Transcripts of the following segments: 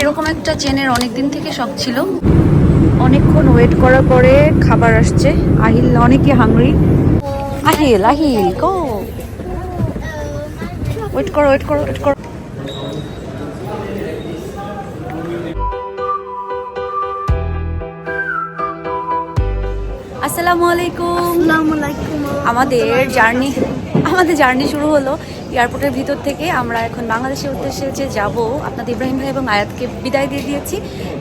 এরকম একটা চেনের অনেক দিন থেকে শখ ছিল। অনেকক্ষণ ওয়েট করার পরে খাবার আসছে। আহিল অনেকই hungry Ahil Ahil go wait করো ওয়েট করো ওয়েট করো। আসসালামু আলাইকুম। আমাদের জার্নি আমাদের জার্নি শুরু হলো এয়ারপোর্টের ভিতর থেকে। আমরা এখন বাংলাদেশের উদ্দেশ্যে যে যাব, আপনাদের ইব্রাহিম ভাই এবং আয়াতকে বিদায় দিয়ে দিয়েছি।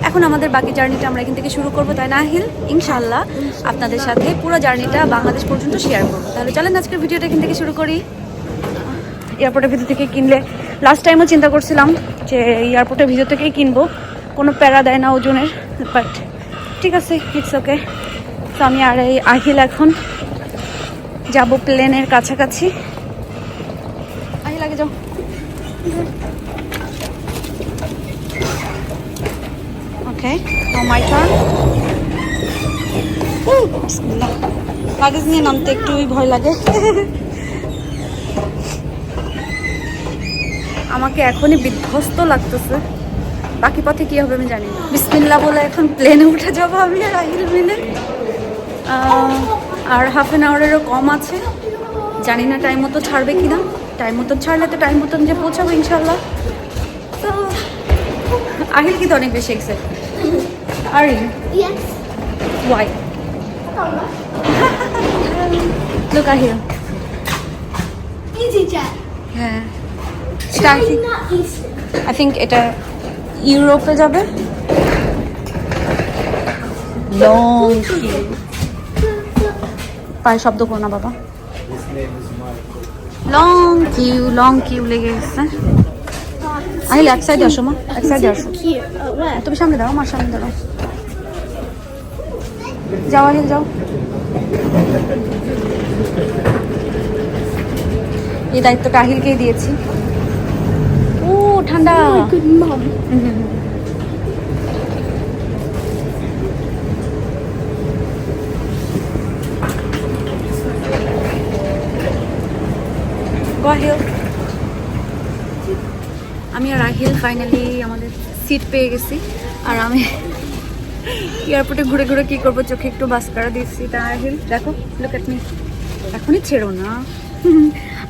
এখন আমাদের বাকি জার্নিটা আমরা এখান থেকে শুরু করব, তাই না, আহিল? ইনশাল্লাহ আপনাদের সাথে পুরো জার্নিটা বাংলাদেশ পর্যন্ত শেয়ার করব। তাহলে চলেন আজকের ভিডিওটা এখান থেকে শুরু করি। এয়ারপোর্টের ভিতর থেকে কিনলে লাস্ট টাইমও চিন্তা করছিলাম যে এয়ারপোর্টের ভিতর থেকেই কিনবো। কোনো প্যারা দেয় না ওজনের বাট ঠিক আছে ইটস ওকে তো আমি আর এই আহিল এখন যাব প্লেনের কাছাকাছি। আহিল আগে যাও। ওকে মাই টার্ন লাগেজ নিয়ে নামতে একটুই ভয় লাগে। আমাকে এখনই বিধ্বস্ত লাগতেছে। বাকি পথে কি হবে আমি জানি না। বিসমিল্লা বলে এখন প্লেনে উঠে যাব আমি আর আহিল মিলে। আহ, আর হাফ অ্যান আওয়ারেরও কম আছে। জানি না টাইম মতো ছাড়বে কি না টাইম মতন ছাড়লে তো টাইম মতন যে পৌঁছাবো ইনশাল্লাহ তো আহিল কিন্তু অনেক বেশি এক্সাইট আর ওয়াই লোক আহিল। হ্যাঁ। এটা. আই থিঙ্ক এটা ইউরোপে যাবে। লং পায়ে শব্দ করো না বাবা। লং কিউ লং কিউ লেগে গেছে। আহিল এক সাইডে আসো মা। এক সাইডে আসো. Oh? তুমি সামনে দাও আমার সামনে দাও যাও আহিল যাও। এই দায়িত্বটা আহিলকেই দিয়েছি। ও ঠান্ডা। আমি আর আহিল ফাইনালি আমাদের সিট পেয়ে গেছি। আর আমি এয়ারপোর্টে ঘুরে ঘুরে কি করব, চোখে একটু বাস্কারা দিচ্ছি তা আহিল দেখো লুক মি এখনই ছেড়ো না।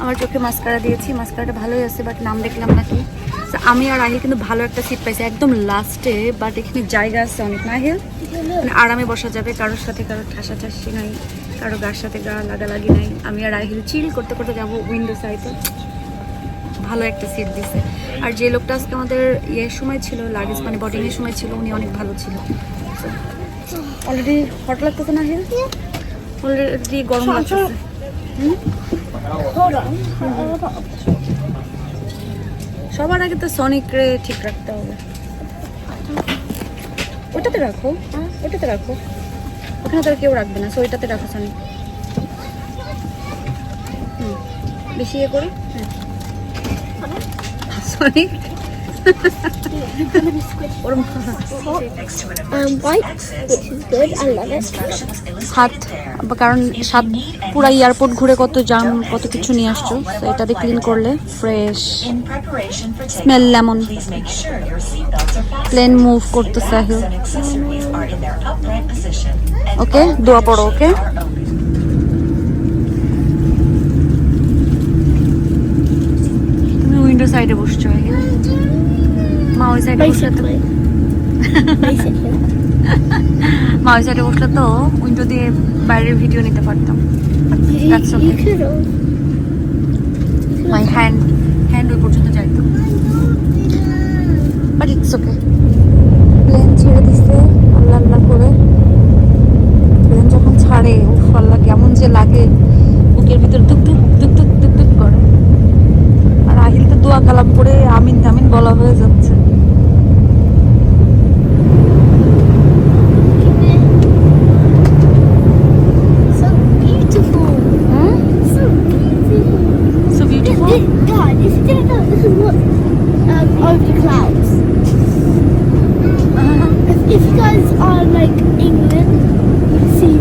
আমার চোখে মাস্কারা দিয়েছি। মাস্কারাটা ভালোই আছে বাট নাম দেখলাম নাকি আমি আর আহিল কিন্তু ভালো একটা সিট পাইছি, একদম লাস্টে বাট এখানে জায়গা আছে অনেক। না আহিল মানে আরামে বসা যাবে কারোর সাথে কারোর ঠাসা ঠাসি নাই। কারও গার সাথে গা লাগালাগি নাই। আমি আর আহিল চিল করতে করতে যাব উইন্ডো সাইডে ভালো একটা সিট দিছে। আর যে লোকটা আজকে আমাদের ইয়ের সময় ছিল লাগেজ মানে বডিং এর সময় ছিল উনি অনেক ভালো ছিল। অলরেডি হট লাগতেছে না হিল অলরেডি গরম লাগতেছে. সবার আগে তো সনিক রে ঠিক রাখতে হবে। ওটাতে রাখো ওটাতে রাখো। ওখানে তো কেউ রাখবে না সো রাখো হুম বেশি ইয়ে করে সনিক ওরম Um. হাত কারণ সাত পুরা এয়ারপোর্ট ঘুরে কত জাম কত কিছু নিয়ে আসছো তো এটাতে ক্লিন করলে fresh smell lemon. Plane move করতো আহিল all দোয়া window পড়ো, open. তুমি উইন্ডো সাইডে বসছো মা ওই সাইডে বসলে তো. মা ওই সাইডে বসলে তো উইন্ডো দিয়ে বাইরের ভিডিও নিতে পারতাম. মাই হ্যান্ড হ্যান্ড ওই পর্যন্ত যাইতো বাট ইটস ওকে প্লেন ছেড়ে দিছে আল্লাহ আল্লাহ করে প্লেন যখন আল্লাহ কেমন যে লাগে বুকের ভিতর দুক দুক দুক দুক দুক দুক করে আর আহিল তো দোয়া কালাম করে আমিন আমিন বলা হয়ে যাচ্ছে So beautiful. Hmm So beautiful. So beautiful This, God, if you didn't know, this is what um, over the clouds. If, if you guys are like England, you can see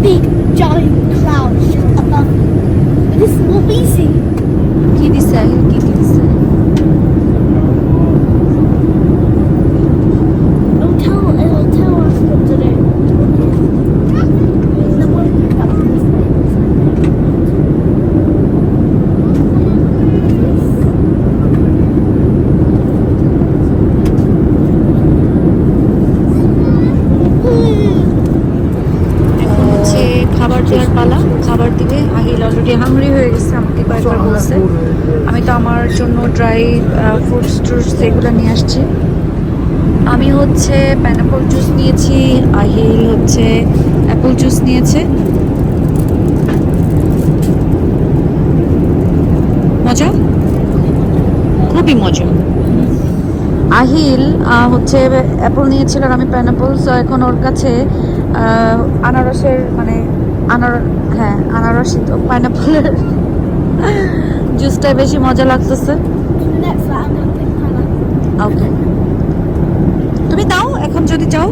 big giant clouds just above. you. But this is what we see. কি দিছে আহিল কি কি দিছে আমার জন্য dry fruits ট্রুটস এগুলো নিয়ে আসছি আমি হচ্ছে পাইনাপল জুস নিয়েছি আহিল হচ্ছে অ্যাপল জুস নিয়েছে। মজা? খুবই মজা। আহিল হচ্ছে অ্যাপল নিয়েছিল আর আমি পাইনাপল তো এখন ওর কাছে আনারসের মানে আনার হ্যাঁ আনারস তো পাইনাপলের জুসটাই বেশি মজা লাগতেছে. ওকে যদি চাও।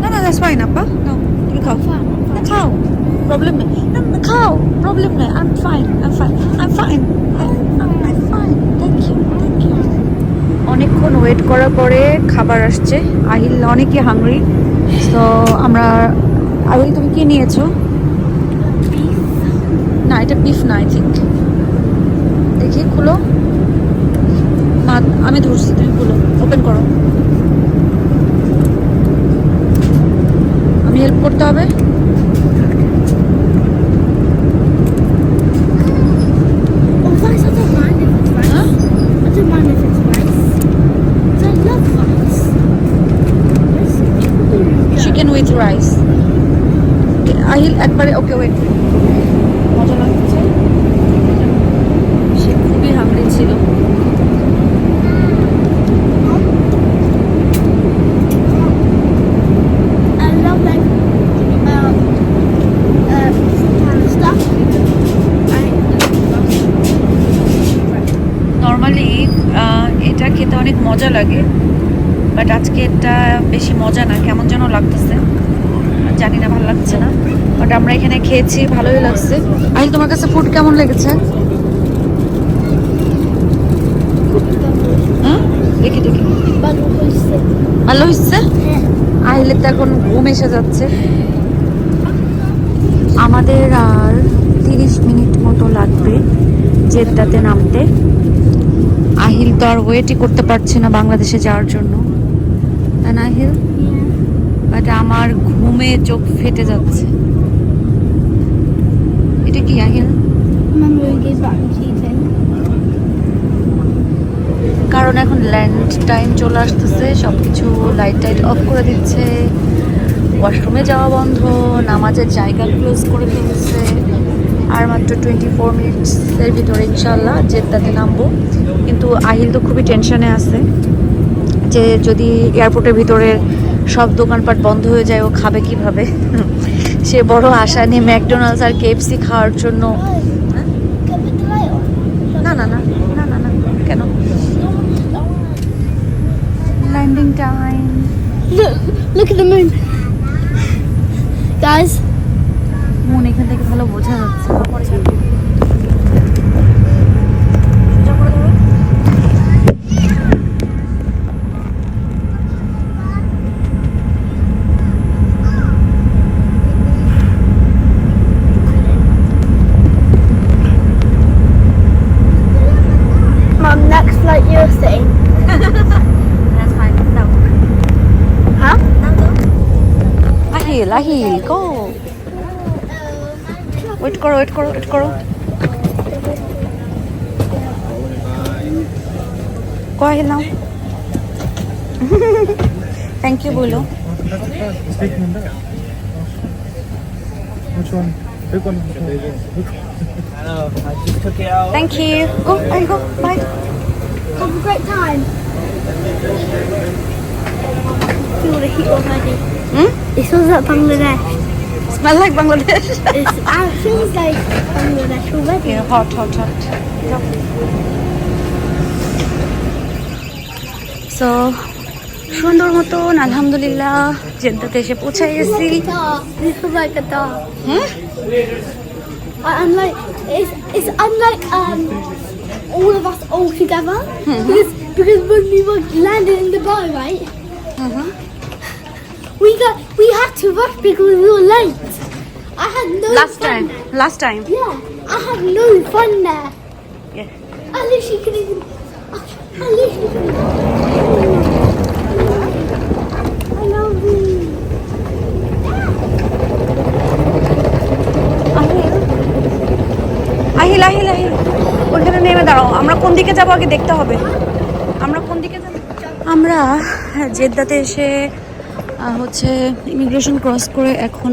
না না দ্যাটস ফাইন আপা নাও তুমি খাও। না খাও। প্রবলেম নেই। না, খাও। প্রবলেম নেই। I am fine I am fine I am fine I fine thank you thank you অনেকক্ষণ ওয়েট করার পরে খাবার আসছে। আহিল অনেকই হাংরি তো আমরা আহিল তুমি কি নিয়েছো? না এটা বিফ না আই থিঙ্ক দেখি খুলো। আমি ধরছি তুমি খুলো। ওপেন করো আমি হেল্প করতে হবে Oh, rice, I don't mind if it's rice. Huh? I don't mind if it's rice. 'Cause I love rice. Rice করতে হবে। চিকেন উইথ রাইস আহিল একবারে ওকে ওয়েট মজা লাগছে সে খুবই হাংরি ছিল I love like um uh kind of stuff. I normally এটা খেতে অনেক মজা লাগে বাট আজকে এটা বেশি মজা না কেমন যেন লাগতেছে জানি না ভালো লাগছে না বাট আমরা এখানে খেয়েছি ভালোই লাগছে আহিল তোমার কাছে ফুড কেমন লেগেছে? হুম? দেখি দেখি। ভালো হচ্ছে হ্যাঁ। আহিলের তো এখন ঘুম এসে যাচ্ছে। আমাদের আর তিরিশ মিনিট মতো লাগবে জেদ্দাতে নামতে। আহিল তো আর ওয়েটই করতে পারছে না বাংলাদেশে যাওয়ার জন্য। তাই না আহিল বাট আমার ঘুমে চোখ ফেটে যাচ্ছে। এটা কি আহিল? কারণ এখন ল্যান্ড টাইম চলে আসতেছে সব কিছু লাইট টাইট অফ করে দিচ্ছে। ওয়াশরুমে যাওয়া বন্ধ, নামাজের জায়গা ক্লোজ করে ফেলছে। আর মাত্র টোয়েন্টি ফোর মিনিটসের ভিতরে ইনশাল্লাহ জেদ্দাতে নামবো। কিন্তু আহিল তো খুবই টেনশনে আছে। যে যদি এয়ারপোর্টের ভিতরে সব দোকানপাট বন্ধ হয়ে যায়, ও খাবে কীভাবে? সে বড় আশা নিয়ে ম্যাকডোনাল্ডস আর কেএফসি খাওয়ার জন্য Landing time Look, look at the moon. Guys, মন এখান থেকে ভালো বোঝা যাচ্ছে আহিল আহিল গো ওয়েট করো ওয়েট করো ওয়েট করো কো আহিল নাও থ্যাংক ইউ বলো Speak Munda. Which one? Big one. Hello, I just took it out. Thank you go I go bye Have a great time. Feel the heat already. Hmm It smells like Bangladesh. Smell like Bangladesh It's, uh, it feels like Bangladesh already. Hot hot hot so সুন্দর মতন আলহামদুলিল্লাহ জেদ্দাতে এসে পৌঁছে গেছি Qatar. This is like Qatar. Hmm I- I'm like, it's, it's unlike um, all of us all together. Because, because when we were landing in Dubai, right? We got, we had to rush because we were late. I had no last fun. Time last time Yeah, I had no fun there. Yeah. At least you could even. I love you. Ahil Ahil Ahil ওইখানে নেমে দাঁড়াও আমরা কোন দিকে আগে দেখতে হবে আমরা কোন দিকে যাব আমরা জেদ্দাতে এসে হচ্ছে ইমিগ্রেশন ক্রস করে এখন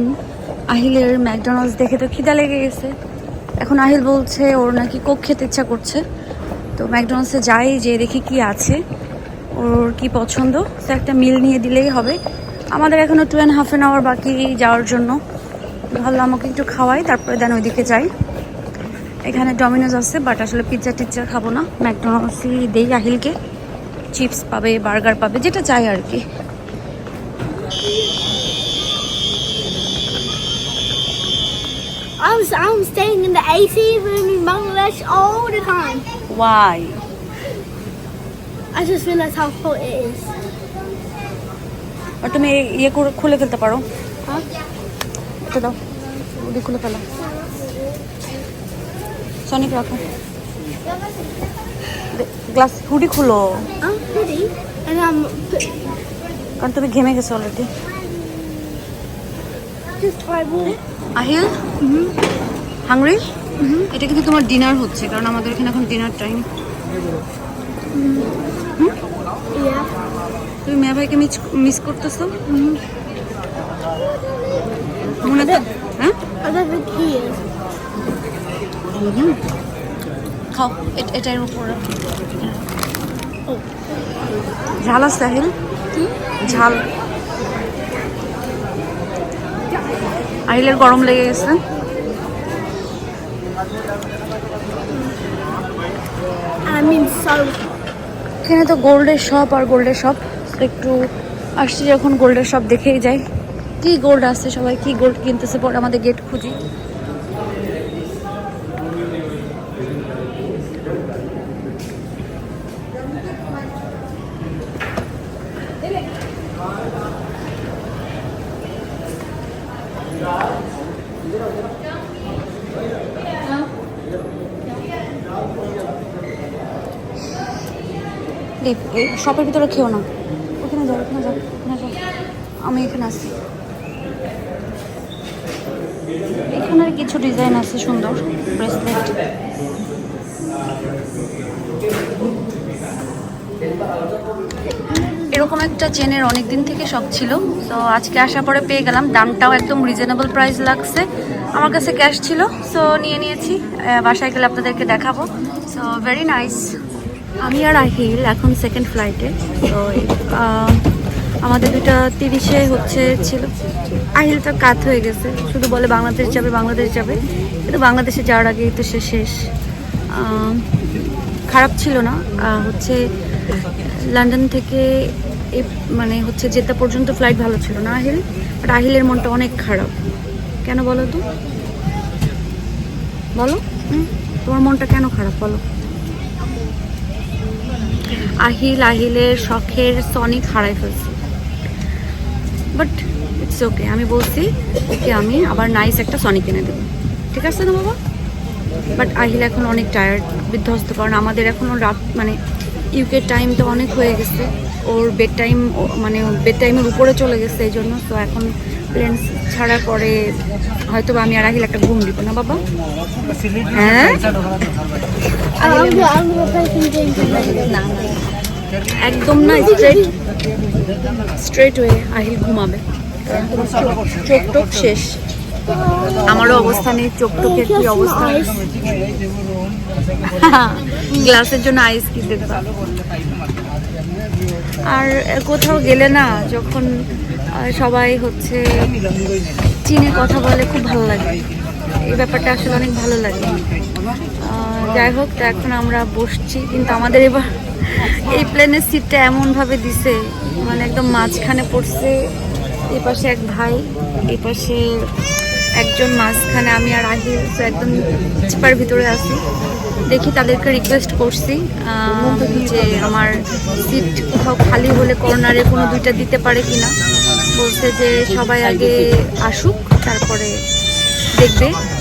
আহিলের ম্যাকডোনাল্ডস দেখে তো খিদা লেগে গেছে। এখন আহিল বলছে ওর নাকি কোক খেতে ইচ্ছা করছে। তো ম্যাকডোনাল্ডসে যাই যে দেখি কি আছে। ওর কি পছন্দ? সে একটা মিল নিয়ে দিলেই হবে। আমাদের এখনও two and half an hour বাকি যাওয়ার জন্য। ভাবলাম আমাকে একটু খাওয়াই, তারপরে দেন ওইদিকে যাই। এখানে ডমিনোজ আছে বাট আসলে পিৎজা টিজ্জা খাব না। ম্যাকডোনাল্ডসই দেই আহিলকে। চিপস পাবে বার্গার পাবে, যেটা চাই আর কি। I'm, I'm staying in the AC room in Bangladesh all the time. Why I just realized how hot it is. আর তুমি ইয়ে করে খুলে ফেলতে পারো Huh? এটা দাও ওদি খুলে ফেলো সনিক রাখো গ্লাস হুডি খুলো I'm pretty. And I'm কারণ তুমি ঘেমে গেছো অলরেডি. আহিল? হাংরি এটা কিন্তু তোমার ডিনার হচ্ছে কারণ আমাদের এখানে এখন ডিনার টাইম Yeah. তুমি মেয়া ভাইকে মিস মিস করতেছো? মনে হ্যাঁ. খাও এ- এটার উপরে ঝাল আছে আহিল? ঝাল। আহিলের গরম লেগে গেছে। এখানে তো গোল্ডের শপ আর গোল্ডের শপ একটু আসছি যখন গোল্ডের শপ দেখেই যাই। কি গোল্ড আছে সবাই? কি গোল্ড কিনতেছে? পরে আমাদের গেট খুঁজি। শপের ভিতরে খেও না। ওখানে যাও ওখানে যাও ওখানে যাও। আমি এখানে আসছি এখানে কিছু ডিজাইন আছে সুন্দর ব্রেসলেট এরকম একটা চেনের অনেক দিন থেকে শখ ছিল। তো আজকে আসার পরে পেয়ে গেলাম। দামটাও একদম রিজনেবল প্রাইস লাগছে। আমার কাছে ক্যাশ ছিল সো নিয়ে নিয়েছি। বাসায় গেলে আপনাদেরকে দেখাবো। সো ভেরি নাইস আমি আর আহিল এখন সেকেন্ড ফ্লাইটে তো আমাদের দুটা তিরিশে হচ্ছে ছিল। আহিলটা কাত হয়ে গেছে। শুধু বলে বাংলাদেশ যাবে বাংলাদেশ যাবে। কিন্তু বাংলাদেশে যাওয়ার আগেই তো সে শেষ। খারাপ ছিল না। হচ্ছে, লন্ডন থেকে মানে হচ্ছে জেদ্দা পর্যন্ত ফ্লাইট ভালো ছিল না আহিল বাট আহিলের মনটা অনেক খারাপ। কেন বলো তো? বলো? তোমার মনটা কেন খারাপ বলো? আহিল আহিলের শখের সনিক হারাই ফেলছি। বাট ইটস ওকে আমি বলছি ওকে আমি আবার নাইস একটা সনিক কিনে দেবো। ঠিক আছে না বাবা? বাট আহিল এখন অনেক টায়ার্ড বিধ্বস্ত, কারণ আমাদের এখনও রাত মানে টাইম তো অনেক হয়ে গেছে। ওর বেড টাইম মানে বেড টাইমের উপরে চলে গেছে এই জন্য তো এখন প্লেন ছাড়ার পরে হয়তো আমি আর আহিল একটা ঘুম দিব না বাবা? হ্যাঁ? একদম না স্ট্রেট স্ট্রেট ওয়ে আহিল ঘুমাবে। চোখ- টোক শেষ। আমারও অবস্থা নেই চোখ টোকের কি অবস্থা? গ্লাসের জন্য আইস কিনতে। আর কোথাও গেলে না, যখন সবাই হচ্ছে চীনে কথা বলে, খুব ভালো লাগে। এই ব্যাপারটা আসলে অনেক ভালো লাগে। যাই হোক, তো এখন আমরা বসছি, কিন্তু আমাদের এবার এই প্লেনের সিটটা এমনভাবে দিছে মানে একদম মাঝখানে পড়ছে এই পাশে এক ভাই এই পাশে একজন মাঝখানে আমি আর আগে একদম চিপার ভিতরে আছি। দেখি তাদেরকে রিকোয়েস্ট করছি যে আমার সিট কোথাও খালি হলে কর্নারে কোনো দুইটা দিতে পারে কিনা। বলছে যে সবাই আগে আসুক, তারপরে দেখবে।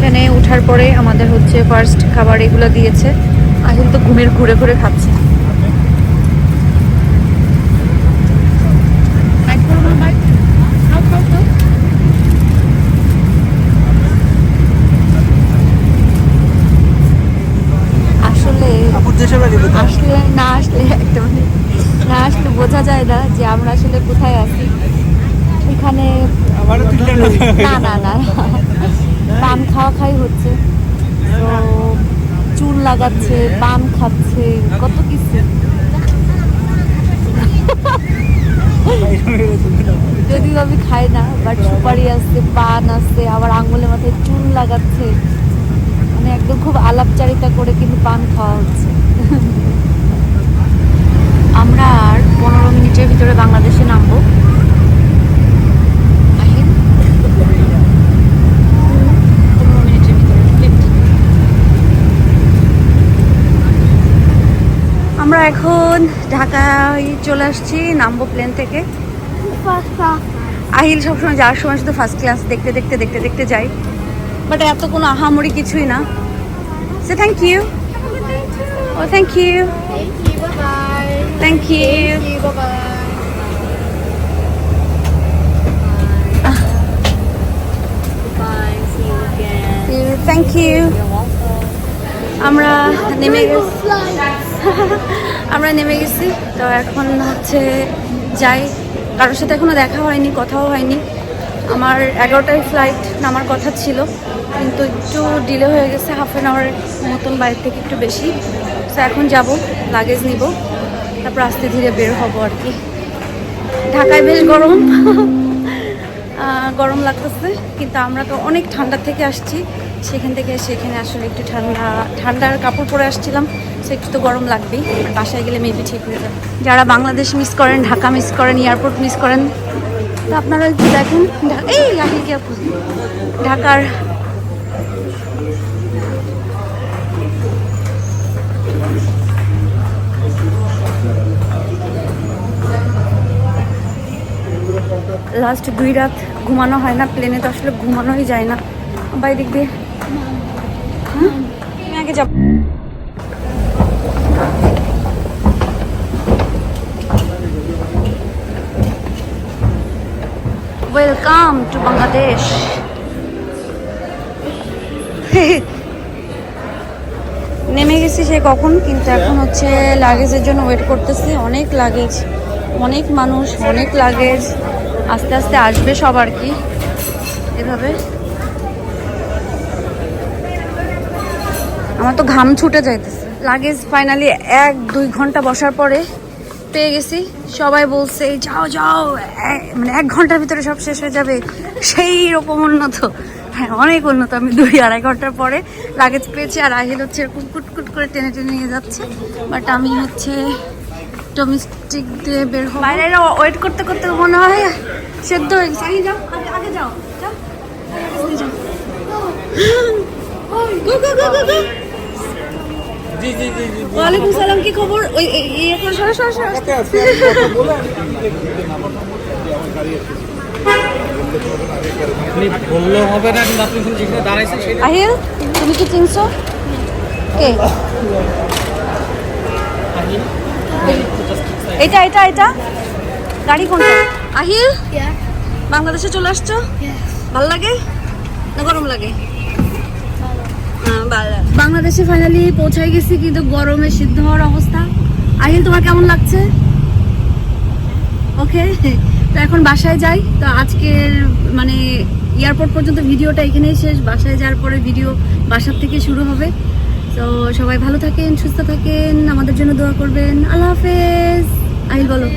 এখানে ওঠার পরে আমাদের হচ্ছে ফার্স্ট খাবার এগুলো দিয়েছে। আহিল তো ঘুমের ঘুরে ঘুরে খাচ্ছে আসলে আপুর দেশের বাড়ি কোথায়? আসলে না আসলে একটা মানে না আসলে বোঝা যায় না যে আমরা আসলে কোথায় আছি এখানে আমারও তিনটা না না না পান খাওয়া খাই হচ্ছে তো চুল লাগাচ্ছে পান খাচ্ছে, কত কিছু। যদিও আমি খাই না বাট সুপারি আসছে পান আছে, আবার আঙুলের মাথায় চুল লাগাচ্ছে। মানে একদম খুব আলাপচারিতা করে কিন্তু পান খাওয়া হচ্ছে। আমরা আর পনেরো মিনিটের ভিতরে বাংলাদেশে নামবো আহিল। পনেরো মিনিটের ভিতরে, 15 আমরা এখন ঢাকায় চলে আসছি নামবো প্লেন থেকে. আহিল সবসময় যাওয়ার সময় শুধু ফার্স্ট ক্লাস দেখতে দেখতে দেখতে দেখতে যাই বাট এত কোনো আহামরি কিছুই না সে thank you O thank you. Thank you. Thank you আমরা নেমে গেছি আমরা নেমে গেছি। তো এখন হচ্ছে যাই। কারোর সাথে এখনও দেখা হয়নি, কথাও হয়নি। আমার এগারোটায় ফ্লাইট নামার কথা ছিল, কিন্তু একটু ডিলে হয়ে গেছে হাফ অ্যান আওয়ার মতন বাইরে থেকে একটু বেশি। তো এখন যাব লাগেজ নিব, তারপর আস্তে ধীরে বের হব আর কি। ঢাকায় বেশ গরম গরম লাগতেছে, কিন্তু আমরা তো অনেক ঠান্ডা থেকে আসছি। সেখান থেকে সেখানে আসলে একটু ঠান্ডা, ঠান্ডার কাপড় পরে আসছিলাম। সে একটু তো গরম লাগবেই। বাসায় গেলে মেবি ঠিক হয়ে যাবে। যারা বাংলাদেশ মিস করেন, ঢাকা মিস করেন এয়ারপোর্ট মিস করেন, তো আপনারা একটু দেখেন। এই আহিল কি ঢাকার লাস্ট দুই রাত ঘুমানো হয় না প্লেনে তো আসলে ঘুমানোই যায় না। বাই দিক দিয়ে? আগে যাব। ওয়েলকাম টু বাংলাদেশ নেমে গেছি সে কখন, কিন্তু এখন হচ্ছে লাগেজের জন্য ওয়েট করতেছি। অনেক লাগেজ অনেক মানুষ, অনেক লাগেজ আস্তে আস্তে আসবে সব আর কি। এভাবে। আমার তো ঘাম ছুটে যাইতেছে। লাগেজ ফাইনালি এক দুই ঘণ্টা বসার পরে পেয়ে গেছি। সবাই বলছে যাও যাও মানে এক ঘণ্টার ভিতরে সব শেষ হয়ে যাবে। সেই রকম উন্নত। হ্যাঁ অনেক উন্নত। আমি দুই আড়াই ঘণ্টার পরে লাগেজ পেয়েছি আর আহিল হচ্ছে এরকম কুটকুট করে টেনে টেনে নিয়ে যাচ্ছে। বাট আমি হচ্ছে ডোমেস্টিক দিয়ে বের হব। বাইরে ওয়েট করতে করতে মনে হয় সেদ্ধ হয়ে গেছে। আগে যাও আগে আগে যাও যাও আগে যাও গো গো গো গো গো জি জি জি জি ওয়ালাইকুম সালাম কি খবর? ওই ইয়ে করে সরো সরো সরো। আপনি বললেও হবে না কিন্তু আপনি যেখানে দাঁড়াইছেন সেটা আহিল তুমি কি চিনছো? কে? এটা এটা এটা? গাড়ি কোনটা? আহিল? বাংলাদেশে চলে আসছো. ভালো লাগে? না গরম লাগে। বাংলাদেশে ফাইনালি পৌঁছাই গেছি, কিন্তু গরমে সিদ্ধ হওয়ার অবস্থা। আহিল, তোমার কেমন লাগছে? ওকে তো এখন বাসায় যাই। তো আজকের মানে এয়ারপোর্ট পর্যন্ত ভিডিওটা এখানেই শেষ। বাসায় যাওয়ার পরে ভিডিও বাসার থেকে শুরু হবে। তো সবাই ভালো থাকেন, সুস্থ থাকেন, আমাদের জন্য দোয়া করবেন। আল্লাহ হাফেজ। আহিল, বলো।